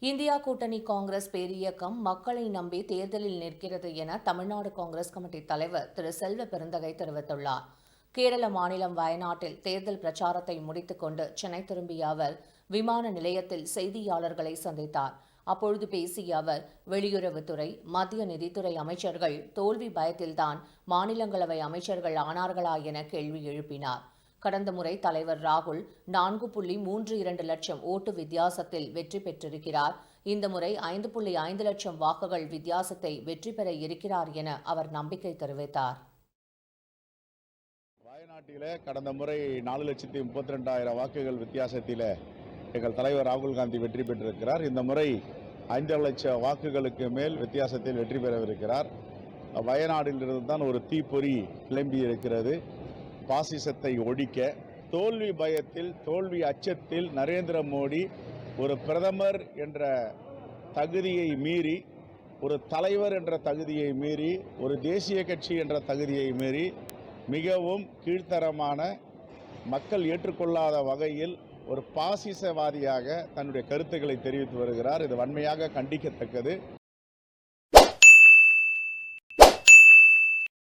India கூட்டணி காங்கிரஸ் பேரியக்கம் மக்களை நம்பி தேர்தலில் நிற்கிறது என தமிழ்நாடு காங்கிரஸ் கமிட்டி தலைவர் திரு செல்வ பெருந்தகை தெரிவித்துள்ளார். கேரள மாநிலம் வயநாட்டில் தேர்தல் பிரச்சாரத்தை முடித்துக்கொண்டு சென்னை திரும்பிய அவர் விமான நிலையத்தில் செய்தியாளர்களை சந்தித்தார். அப்பொழுது பேசிய அவர் வெளியுறவுத்துறை மத்திய நிதித்துறை அமைச்சர்கள் தோல்வி பயத்தில்தான் மாநிலங்களவை அமைச்சர்கள் ஆனார்களா என கேள்வி எழுப்பினார். கடந்த முறை தலைவர் ராகுல் நான்கு புள்ளி மூன்று இரண்டு லட்சம் ஓட்டு வித்தியாசத்தில் வெற்றி பெற்றிருக்கிறார். இந்த முறை ஐந்து புள்ளி ஐந்து லட்சம் வாக்குகள் வித்தியாசத்தை வெற்றி பெற இருக்கிறார் என அவர் நம்பிக்கை தெரிவித்தார். வயநாட்டிலே கடந்த முறை நாலு லட்சத்தி முப்பத்தி ரெண்டாயிரம் வாக்குகள் வித்தியாசத்தில் எங்கள் தலைவர் ராகுல் காந்தி வெற்றி பெற்றிருக்கிறார். இந்த முறை ஐந்து லட்சம் வாக்குகளுக்கு மேல் வித்தியாசத்தில் வெற்றி பெறவிருக்கிறார். வயநாடிலிருந்து தான் ஒரு தீப்பொறி கிளம்பி இருக்கிறது பாசிசத்தை ஒழிக்க தோல்வி பயத்தில் தோல்வி அச்சத்தில் நரேந்திர மோடி ஒரு பிரதமர் என்ற தகுதியை மீறி ஒரு தலைவர் என்ற தகுதியை மீறி ஒரு தேசிய கட்சி என்ற தகுதியை மீறி மிகவும் கீழ்த்தரமான மக்கள் ஏற்றுக்கொள்ளாத வகையில் ஒரு பாசிசவாதியாக தன்னுடைய கருத்துக்களை தெரிவித்து வருகிறார். இது வன்மையாக கண்டிக்கத்தக்கது.